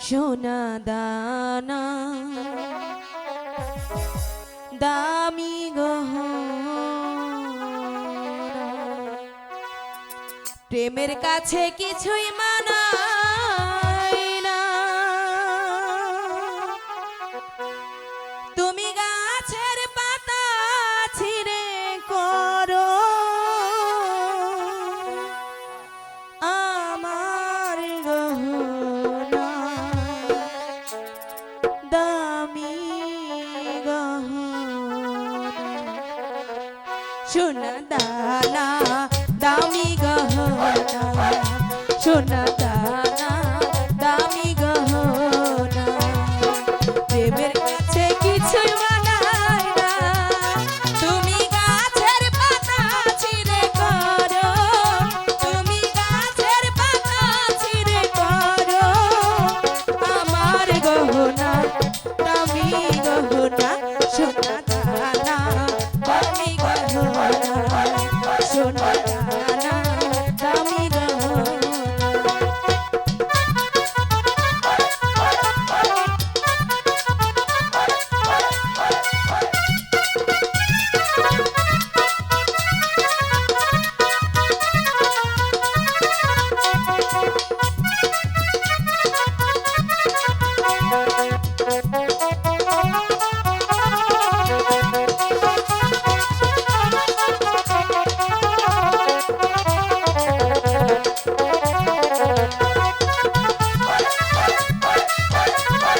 সোনা দানা। দামি গহ প্রেমের কাছে কিছুই মানা সোনা দানা দামি গা।